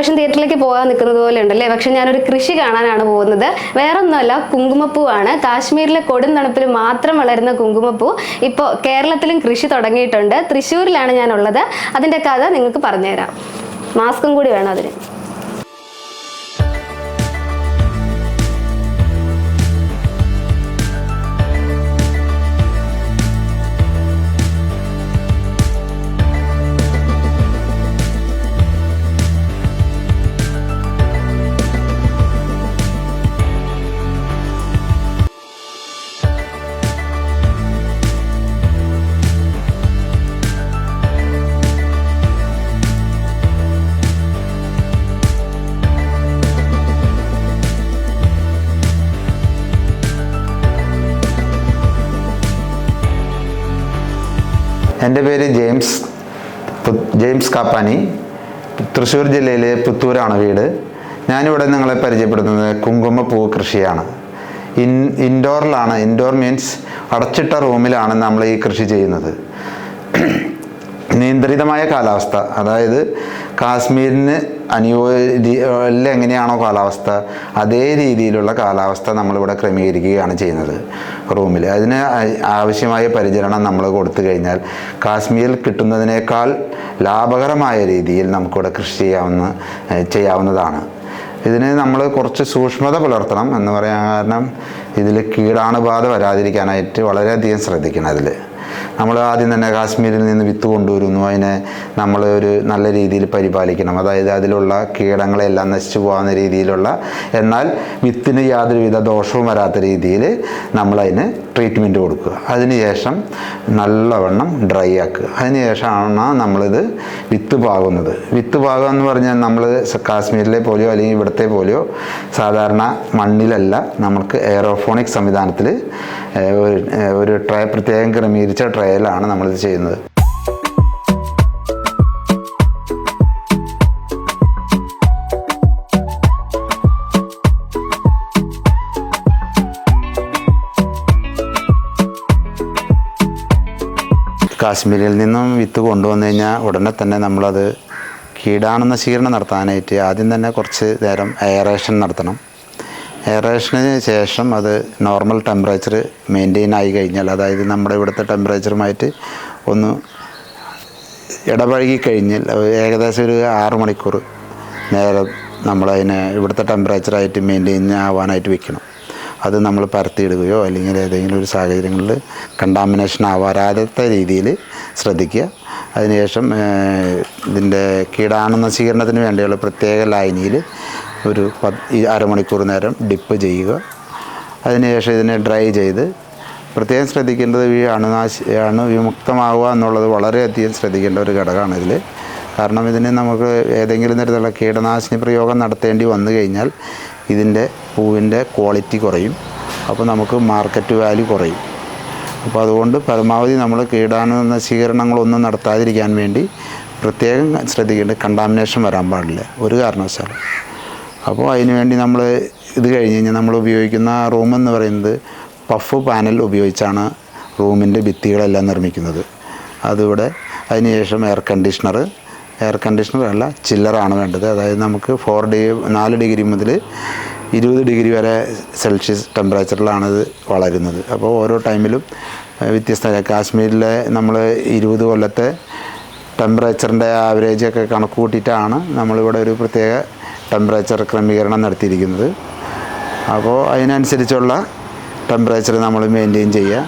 Operation തിയേറ്ററിലേക്ക് പോകാൻ നിൽക്കുന്നത് പോലെ ഉണ്ടല്ലേ പക്ഷെ ഞാനൊരു കൃഷി കാണാനാണ് പോകുന്നത്. വേറൊന്നുമല്ല കുങ്കുമപ്പൂവാണ് കാശ്മീരിലെ കൊടും തണുപ്പിൽ മാത്രം വളരുന്ന കുങ്കുമപ്പൂ ഇപ്പോൾ കേരളത്തിലും കൃഷി തുടങ്ങിയിട്ടുണ്ട്. തൃശ്ശൂരിലാണ് ഞാനുള്ളത്. അതിന്റെ കഥ നിങ്ങൾക്ക് പറഞ്ഞുതരാം. മാസ്കും കൂടി വേണം അതിന്. എന്റെ പേര് ജെയിംസ്. ജെയിംസ് കാപ്പാനി. തൃശ്ശൂർ ജില്ലയിലെ പുത്തൂരാണ് വീട്. ഞാനിവിടെ നിങ്ങളെ പരിചയപ്പെടുത്തുന്നത് കുങ്കുമപ്പൂ കൃഷിയാണ്. ഇൻ ഇൻഡോറിലാണ്. ഇൻഡോർ മീൻസ് അടച്ചിട്ട റൂമിലാണ് നമ്മൾ ഈ കൃഷി ചെയ്യുന്നത്. നിയന്ത്രിതമായ കാലാവസ്ഥ. അതായത് കാശ്മീരിന് അനുയോജ്യ എങ്ങനെയാണോ കാലാവസ്ഥ അതേ രീതിയിലുള്ള കാലാവസ്ഥ നമ്മളിവിടെ ക്രമീകരിക്കുകയാണ് ചെയ്യുന്നത് റൂമിൽ അതിന് ആവശ്യമായ പരിചരണം നമ്മൾ കൊടുത്തു കഴിഞ്ഞാൽ കാശ്മീരിൽ കിട്ടുന്നതിനേക്കാൾ ലാഭകരമായ രീതിയിൽ നമുക്കിവിടെ കൃഷി ചെയ്യാവുന്ന ചെയ്യാവുന്നതാണ്. ഇതിന് നമ്മൾ കുറച്ച് സൂക്ഷ്മത പുലർത്തണം എന്ന് പറയാൻ കാരണം ഇതിൽ കീടാണുബാധ വരാതിരിക്കാനായിട്ട് വളരെയധികം ശ്രദ്ധിക്കണം അതിൽ നമ്മൾ ആദ്യം തന്നെ കാശ്മീരിൽ നിന്ന് വിത്ത് കൊണ്ടുവരുന്നു. അതിനെ നമ്മൾ ഒരു നല്ല രീതിയിൽ പരിപാലിക്കണം. അതായത് അതിലുള്ള കീടങ്ങളെല്ലാം നശിച്ചു പോകാവുന്ന രീതിയിലുള്ള എന്നാൽ വിത്തിന് യാതൊരുവിധ ദോഷവും വരാത്ത രീതിയിൽ നമ്മളതിന് ട്രീറ്റ്മെന്റ് കൊടുക്കുക. അതിനുശേഷം നല്ലവണ്ണം ഡ്രൈ ആക്കുക. അതിനുശേഷമാണ് നമ്മളിത് വിത്ത് പാകുന്നത്. വിത്ത് പാകുക എന്ന് പറഞ്ഞാൽ നമ്മൾ കാശ്മീരിലെ പോലെയോ അല്ലെങ്കിൽ ഇവിടുത്തെ പോലെയോ സാധാരണ മണ്ണിലല്ല നമുക്ക് എയറോഫോണിക് സംവിധാനത്തിൽ ഒരു ഒരു പ്രത്യേകം ക്രമീകരിച്ച ട്രയലാണ് നമ്മളിത് ചെയ്യുന്നത്. കാശ്മീരിൽ നിന്നും വിത്ത് കൊണ്ടുവന്നു കഴിഞ്ഞാൽ ഉടനെ തന്നെ നമ്മളത് കീടാണുനശീകരണം നടത്താനായിട്ട് ആദ്യം തന്നെ കുറച്ച് നേരം എയറേഷൻ നടത്തണം. എയറേഷന് ശേഷം അത് നോർമൽ ടെമ്പറേച്ചർ മെയിന്റെയിൻ ആയി കഴിഞ്ഞാൽ അതായത് നമ്മുടെ ഇവിടുത്തെ ടെമ്പറേച്ചറുമായിട്ട് ഒന്ന് ഇടപഴകി കഴിഞ്ഞാൽ ഏകദേശം ഒരു ആറ് മണിക്കൂർ നേരം നമ്മളതിനെ ഇവിടുത്തെ ടെമ്പറേച്ചറായിട്ട് മെയിന്റെയിൻ ആവാനായിട്ട് വെക്കണം. അത് നമ്മൾ പരത്തിയിടുകയോ അല്ലെങ്കിൽ ഏതെങ്കിലും ഒരു സാഹചര്യങ്ങളിൽ കണ്ടാമിനേഷൻ ആവാറാത്ത രീതിയിൽ ശ്രദ്ധിക്കുക. അതിനുശേഷം ഇതിന്റെ കീടാണുനശീകരണത്തിന് വേണ്ടിയുള്ള പ്രത്യേക ലായനിയിൽ ഒരു പത്ത് അരമണിക്കൂർ നേരം ഡിപ്പ് ചെയ്യുക. അതിനുശേഷം ഇതിനെ ഡ്രൈ ചെയ്ത് പ്രത്യേകം ശ്രദ്ധിക്കേണ്ടത് ഈ അണുനാശി അണു വിമുക്തമാവുക എന്നുള്ളത് വളരെയധികം ശ്രദ്ധിക്കേണ്ട ഒരു ഘടകമാണ് ഇതിൽ കാരണം ഇതിന് നമുക്ക് ഏതെങ്കിലും തരത്തിലുള്ള കീടനാശിനി പ്രയോഗം നടത്തേണ്ടി വന്നു കഴിഞ്ഞാൽ ഇതിന്റെ പൂവിന്റെ ക്വാളിറ്റി കുറയും. അപ്പോൾ നമുക്ക് മാർക്കറ്റ് വാല്യൂ കുറയും. അപ്പോൾ അതുകൊണ്ട് പരമാവധി നമ്മൾ കീടാണുനശീകരണങ്ങളൊന്നും നടത്താതിരിക്കാൻ വേണ്ടി പ്രത്യേകം ശ്രദ്ധിക്കേണ്ടത് കണ്ടാമിനേഷൻ വരാൻ പാടില്ല. ഒരു കാരണവശാലും. അപ്പോൾ അതിനുവേണ്ടി നമ്മൾ ഇത് കഴിഞ്ഞ് കഴിഞ്ഞാൽ നമ്മൾ ഉപയോഗിക്കുന്ന റൂം എന്ന് പറയുന്നത് പഫ് പാനൽ ഉപയോഗിച്ചാണ് റൂമിന്റെ ഭിത്തികളെല്ലാം നിർമ്മിക്കുന്നത്. അതിവിടെ അതിനുശേഷം എയർ കണ്ടീഷണർ എയർ കണ്ടീഷണർ അല്ല ചില്ലറാണ് വേണ്ടത്. അതായത് നമുക്ക് ഫോർ ഡിഗ്രി നാല് ഡിഗ്രി മുതൽ ഇരുപത് ഡിഗ്രി വരെ സെൽഷ്യസ് ടെമ്പറേച്ചറിലാണ് ഇത് വളരുന്നത്. അപ്പോൾ ഓരോ ടൈമിലും വ്യത്യസ്ത. കാശ്മീരിലെ നമ്മൾ ഇരുപത് കൊല്ലത്തെ ടെമ്പറേച്ചറിന്റെ ആവറേജൊക്കെ കണക്ക് കൂട്ടിയിട്ടാണ് നമ്മളിവിടെ ഒരു പ്രത്യേക ടെമ്പറേച്ചർ ക്രമീകരണം നടത്തിയിരിക്കുന്നത്. അപ്പോൾ അതിനനുസരിച്ചുള്ള ടെമ്പറേച്ചർ നമ്മൾ മെയിന്റെയിൻ ചെയ്യുക.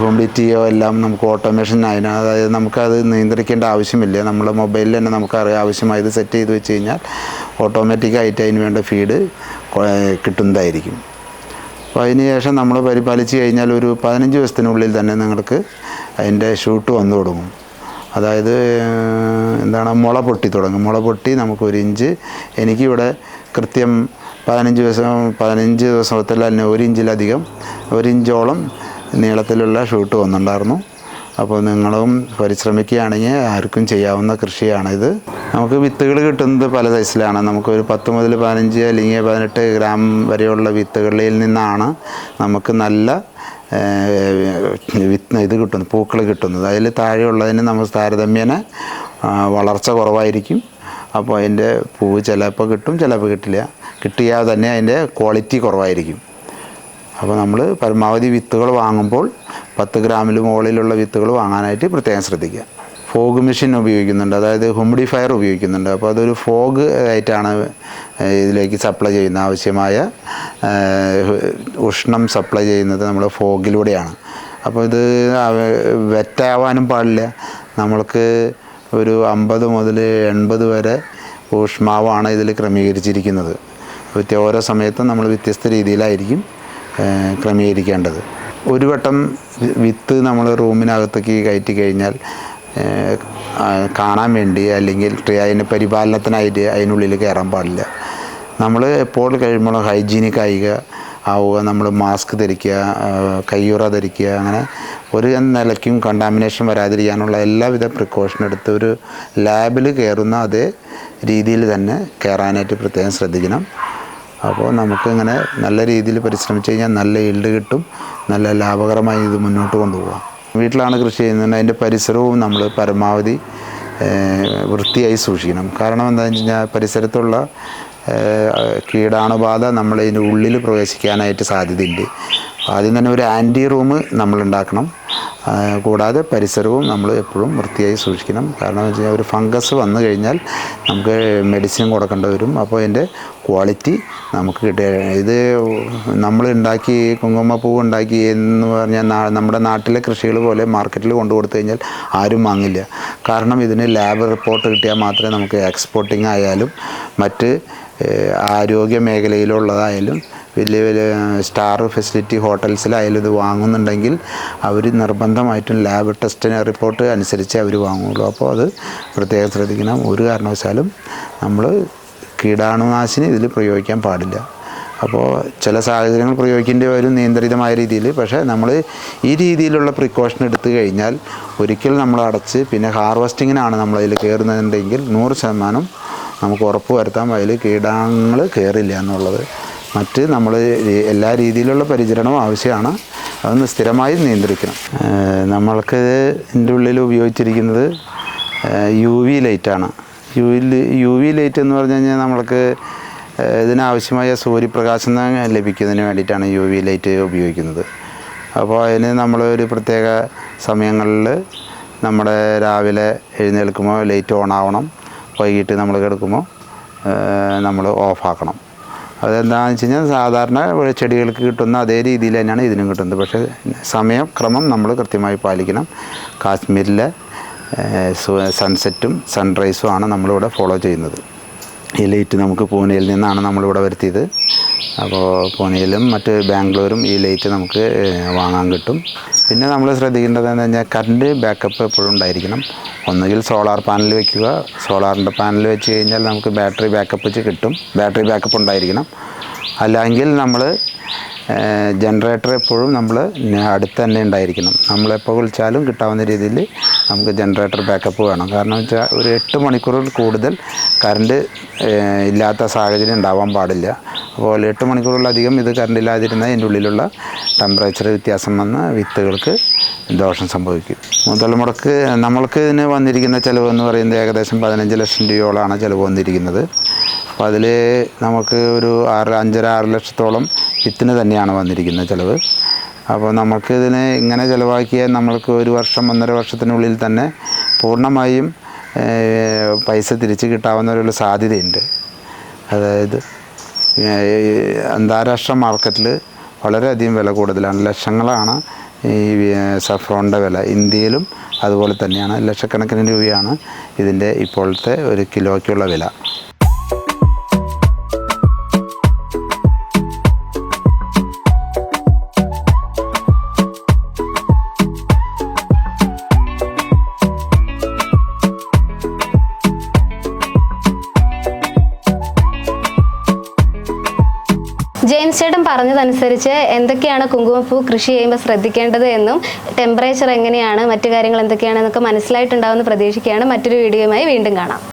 ഹ്യൂമിഡിറ്റിയോ എല്ലാം നമുക്ക് ഓട്ടോമേഷൻ അതിന് അതായത് നമുക്കത് നിയന്ത്രിക്കേണ്ട ആവശ്യമില്ല. നമ്മൾ മൊബൈലിൽ തന്നെ നമുക്കറിയാം ആവശ്യമായത് സെറ്റ് ചെയ്ത് വെച്ച് കഴിഞ്ഞാൽ ഓട്ടോമാറ്റിക്കായിട്ട് അതിന് വേണ്ട ഫീഡ് കിട്ടുന്നതായിരിക്കും. അപ്പോൾ അതിന് ശേഷം നമ്മൾ പരിപാലിച്ച് കഴിഞ്ഞാൽ ഒരു പതിനഞ്ച് ദിവസത്തിനുള്ളിൽ തന്നെ നിങ്ങൾക്ക് അതിന്റെ ഷൂട്ട് വന്നു തുടങ്ങും. അതായത് എന്താണ് മുള പൊട്ടി തുടങ്ങും. മുള പൊട്ടി നമുക്ക് ഒരു ഇഞ്ച്. എനിക്കിവിടെ കൃത്യം പതിനഞ്ച് ദിവസം പതിനഞ്ച് ദിവസത്തിൽ തന്നെ ഒരു ഇഞ്ചിലധികം ഒരു ഇഞ്ചോളം നീളത്തിലുള്ള ഷൂട്ട് വന്നിട്ടുണ്ടായിരുന്നു. അപ്പോൾ നിങ്ങളും പരിശ്രമിക്കുകയാണെങ്കിൽ ആർക്കും ചെയ്യാവുന്ന കൃഷിയാണിത്. നമുക്ക് വിത്തുകൾ കിട്ടുന്നത് പല സൈസിലാണ്. നമുക്കൊരു പത്ത് മുതൽ പതിനഞ്ച് അല്ലെങ്കിൽ പതിനെട്ട് ഗ്രാം വരെയുള്ള വിത്തുകളിൽ നിന്നാണ് നമുക്ക് നല്ല വിത്ത് ഇത് കിട്ടുന്നത് പൂക്കൾ കിട്ടുന്നത്. അതിൽ താഴെയുള്ളതിന് നമ്മൾ താരതമ്യേന വളർച്ച കുറവായിരിക്കും. അപ്പോൾ അതിന്റെ പൂവ് ചിലപ്പോൾ കിട്ടും ചിലപ്പോൾ കിട്ടില്ല. കിട്ടിയാൽ തന്നെ അതിന്റെ ക്വാളിറ്റി കുറവായിരിക്കും. അപ്പോൾ നമ്മൾ പരമാവധി വിത്തുകൾ വാങ്ങുമ്പോൾ പത്ത് ഗ്രാമിൽ മുകളിലുള്ള വിത്തുകൾ വാങ്ങാനായിട്ട് പ്രത്യേകം ശ്രദ്ധിക്കുക. ഫോഗ് മെഷീൻ ഉപയോഗിക്കുന്നുണ്ട്. അതായത് ഹ്യൂമിഡിഫയർ ഉപയോഗിക്കുന്നുണ്ട്. അപ്പോൾ അതൊരു ഫോഗ് ആയിട്ടാണ് ഇതിലേക്ക് സപ്ലൈ ചെയ്യുന്ന ആവശ്യമായ ഉഷ്ണം സപ്ലൈ ചെയ്യുന്നത് നമ്മൾ ഫോഗിലൂടെയാണ്. അപ്പോൾ ഇത് വെറ്റാവാനും പാടില്ല. നമ്മൾക്ക് ഒരു അമ്പത് മുതൽ എൺപത് വരെ ഊഷ്മാവാണ് ഇതിൽ ക്രമീകരിച്ചിരിക്കുന്നത്. വ്യത്യ ഓരോ സമയത്തും നമ്മൾ വ്യത്യസ്ത രീതിയിലായിരിക്കും ക്രമീകരിക്കേണ്ടത്. ഒരു വട്ടം വിത്ത് നമ്മൾ റൂമിനകത്തേക്ക് കയറ്റി കഴിഞ്ഞാൽ കാണാൻ വേണ്ടി അല്ലെങ്കിൽ അതിന് പരിപാലനത്തിനായിട്ട് അതിനുള്ളിൽ കയറാൻ പാടില്ല. നമ്മൾ എപ്പോൾ കഴിയുമ്പോൾ ഹൈജീനിക് ആയിക ആവുക നമ്മൾ മാസ്ക് ധരിക്കുക കയ്യുറ ധരിക്കുക അങ്ങനെ ഒരു നിലയ്ക്കും കണ്ടാമിനേഷൻ വരാതിരിക്കാനുള്ള എല്ലാവിധ പ്രിക്കോഷൻ എടുത്ത് ഒരു ലാബിൽ കയറുന്ന അതേ രീതിയിൽ തന്നെ കയറാനായിട്ട് പ്രത്യേകം ശ്രദ്ധിക്കണം. അപ്പോൾ നമുക്കിങ്ങനെ നല്ല രീതിയിൽ പരിശ്രമിച്ച് കഴിഞ്ഞാൽ നല്ല ഈൽഡ് കിട്ടും. നല്ല ലാഭകരമായി ഇത് മുന്നോട്ട് കൊണ്ടുപോകാം വീട്ടിലാണ് കൃഷി ചെയ്യുന്നത് അതിന്റെ പരിസരവും നമ്മൾ പരമാവധി വൃത്തിയായി സൂക്ഷിക്കണം. കാരണം എന്താണെന്ന് കഴിഞ്ഞാൽ പരിസരത്തുള്ള കീടാണുബാധ നമ്മൾ നമ്മളതിന്റെ ഉള്ളിൽ പ്രവേശിക്കാനായിട്ട് സാധ്യതയുണ്ട്. ആദ്യം തന്നെ ഒരു ആന്റി റൂം നമ്മൾ ഉണ്ടാക്കണം. കൂടാതെ പരിസരവും നമ്മൾ എപ്പോഴും വൃത്തിയായി സൂക്ഷിക്കണം. കാരണം വെച്ച് കഴിഞ്ഞാൽ ഒരു ഫംഗസ് വന്നു കഴിഞ്ഞാൽ നമുക്ക് മെഡിസിൻ കൊടുക്കേണ്ടി വരും. അപ്പോൾ അതിന്റെ ക്വാളിറ്റി നമുക്ക് കിട്ടുക. ഇത് നമ്മൾ ഉണ്ടാക്കി കുങ്കുമപ്പൂവ് ഉണ്ടാക്കി എന്ന് പറഞ്ഞാൽ നമ്മുടെ നാട്ടിലെ കൃഷികൾ പോലെ മാർക്കറ്റിൽ കൊണ്ടു കൊടുത്തു കഴിഞ്ഞാൽ ആരും വാങ്ങില്ല. കാരണം ഇതിന് ലാബ് റിപ്പോർട്ട് കിട്ടിയാൽ മാത്രമേ നമുക്ക് എക്സ്പോർട്ടിംഗ് ആയാലും മറ്റ് ആരോഗ്യ മേഖലയിലുള്ളതായാലും വലിയ വലിയ സ്റ്റാർ ഫെസിലിറ്റി ഹോട്ടൽസിലായാലും ഇത് വാങ്ങുന്നുണ്ടെങ്കിൽ അവർ നിർബന്ധമായിട്ടും ലാബ് ടെസ്റ്റിന് റിപ്പോർട്ട് അനുസരിച്ച് അവർ വാങ്ങുള്ളൂ. അപ്പോൾ അത് പ്രത്യേകം ശ്രദ്ധിക്കണം. ഒരു കാരണവശാലും നമ്മൾ കീടാണുനാശിനി ഇതിൽ പ്രയോഗിക്കാൻ പാടില്ല. അപ്പോൾ ചില സാഹചര്യങ്ങൾ പ്രയോഗിക്കേണ്ടി വരും നിയന്ത്രിതമായ രീതിയിൽ. പക്ഷേ നമ്മൾ ഈ രീതിയിലുള്ള പ്രിക്കോഷൻ എടുത്തു കഴിഞ്ഞാൽ ഒരിക്കൽ നമ്മൾ അടച്ച് പിന്നെ ഹാർവസ്റ്റിങ്ങിനാണ് നമ്മളതിൽ കയറുന്നതെങ്കിൽ നൂറ് ശതമാനം നമുക്ക് ഉറപ്പ് വരുത്താം. അതിൽ കീടാണുങ്ങൾ കയറില്ല എന്നുള്ളത് മറ്റ് നമ്മൾ എല്ലാ രീതിയിലുള്ള പരിചരണവും ആവശ്യമാണ്. അതൊന്ന് സ്ഥിരമായി നിയന്ത്രിക്കണം. നമ്മൾക്ക് ഇതിന്റെ ഉള്ളിൽ ഉപയോഗിച്ചിരിക്കുന്നത് യു വി ലൈറ്റാണ് യു യു വി ലൈറ്റ് എന്ന് പറഞ്ഞു കഴിഞ്ഞാൽ നമ്മൾക്ക് ഇതിനാവശ്യമായ സൂര്യപ്രകാശം ലഭിക്കുന്നതിന് വേണ്ടിയിട്ടാണ് യു വി ലൈറ്റ് ഉപയോഗിക്കുന്നത്. അപ്പോൾ അതിന് നമ്മൾ ഒരു പ്രത്യേക സമയങ്ങളിൽ നമ്മുടെ രാവിലെ എഴുന്നേൽക്കുമ്പോൾ ലൈറ്റ് ഓൺ ആവണം. വൈകിട്ട് നമ്മൾ കിടക്കുമ്പോൾ നമ്മൾ ഓഫാക്കണം അതെന്താണെന്ന് വെച്ച് കഴിഞ്ഞാൽ സാധാരണ ചെടികൾക്ക് കിട്ടുന്ന അതേ രീതിയിൽ തന്നെയാണ് ഇതിനും കിട്ടുന്നത്. പക്ഷേ സമയക്രമം നമ്മൾ കൃത്യമായി പാലിക്കണം. കാശ്മീരിലെ സൺസെറ്റും സൺറൈസും ആണ് നമ്മളിവിടെ ഫോളോ ചെയ്യുന്നത്. ഈ ലൈറ്റ് നമുക്ക് പൂനെയിൽ നിന്നാണ് നമ്മളിവിടെ വരുത്തിയത്. അപ്പോൾ പൂനെയിലും മറ്റ് ബാംഗ്ലൂരും ഈ ലൈറ്റ് നമുക്ക് വാങ്ങാൻ കിട്ടും. പിന്നെ നമ്മൾ ശ്രദ്ധിക്കേണ്ടത് എന്ന് കഴിഞ്ഞാൽ കറണ്ട് ബാക്കപ്പ് എപ്പോഴും ഉണ്ടായിരിക്കണം. ഒന്നുകിൽ സോളാർ പാനൽ വയ്ക്കുക സോളാറിന്റെ പാനൽ വെച്ച് കഴിഞ്ഞാൽ നമുക്ക് ബാറ്ററി ബാക്കപ്പ് വെച്ച് കിട്ടും. ബാറ്ററി ബാക്കപ്പ് ഉണ്ടായിരിക്കണം. അല്ലെങ്കിൽ നമ്മൾ ജനറേറ്റർ എപ്പോഴും നമ്മൾ അടുത്ത് തന്നെ ഉണ്ടായിരിക്കണം. നമ്മളെപ്പോൾ വിളിച്ചാലും കിട്ടാവുന്ന രീതിയിൽ നമുക്ക് ജനറേറ്റർ ബാക്കപ്പ് വേണം. കാരണം വെച്ചാൽ ഒരു എട്ട് മണിക്കൂറിൽ കൂടുതൽ കറണ്ട് ഇല്ലാത്ത സാഹചര്യം ഉണ്ടാവാൻ പാടില്ല. അപ്പോൾ എട്ട് മണിക്കൂറിലധികം ഇത് കറണ്ട് ഇല്ലാതിരുന്നാൽ അതിന്റെ ഉള്ളിലുള്ള ടെമ്പറേച്ചർ വ്യത്യാസം വന്ന് വിത്തുകൾക്ക് ദോഷം സംഭവിക്കും. മുതൽ മുടക്ക് നമ്മൾക്ക് ഇതിന് വന്നിരിക്കുന്ന ചിലവ് എന്ന് പറയുന്നത് ഏകദേശം പതിനഞ്ച് ലക്ഷം രൂപയോളമാണ് ചിലവ് വന്നിരിക്കുന്നത്. അപ്പോൾ അതിൽ നമുക്ക് ഒരു ആറ് അഞ്ചര ആറ് ലക്ഷത്തോളം വിത്തിന് തന്നെയാണ് വന്നിരിക്കുന്ന ചിലവ്. അപ്പോൾ നമുക്ക് ഇതിനെ ഇങ്ങനെ ചിലവാക്കിയാൽ നമ്മൾക്ക് ഒരു വർഷം ഒന്നര വർഷത്തിനുള്ളിൽ തന്നെ പൂർണമായും പൈസ തിരിച്ച് കിട്ടാവുന്ന ഒരു സാധ്യതയുണ്ട്. അതായത് അന്താരാഷ്ട്ര മാർക്കറ്റിൽ വളരെയധികം വില കൂടുതലാണ്. ലക്ഷങ്ങളാണ് ഈ സഫ്രോണിന്റെ വില. ഇന്ത്യയിലും അതുപോലെ തന്നെയാണ്. ലക്ഷക്കണക്കിന് രൂപയാണ് ഇതിന്റെ ഇപ്പോഴത്തെ ഒരു കിലോയ്ക്കുള്ള വില. ജെയിംസ് ചേട്ടൻ പറഞ്ഞതനുസരിച്ച് എന്തൊക്കെയാണ് കുങ്കുമപ്പൂ കൃഷി ചെയ്യുമ്പോൾ ശ്രദ്ധിക്കേണ്ടത് എന്നും ടെമ്പറേച്ചർ എങ്ങനെയാണ് മറ്റു കാര്യങ്ങൾ എന്തൊക്കെയാണെന്നൊക്കെ മനസ്സിലായിട്ടുണ്ടാവുമെന്ന് പ്രതീക്ഷിക്കുകയാണ്. മറ്റൊരു വീഡിയോയുമായി വീണ്ടും കാണാം.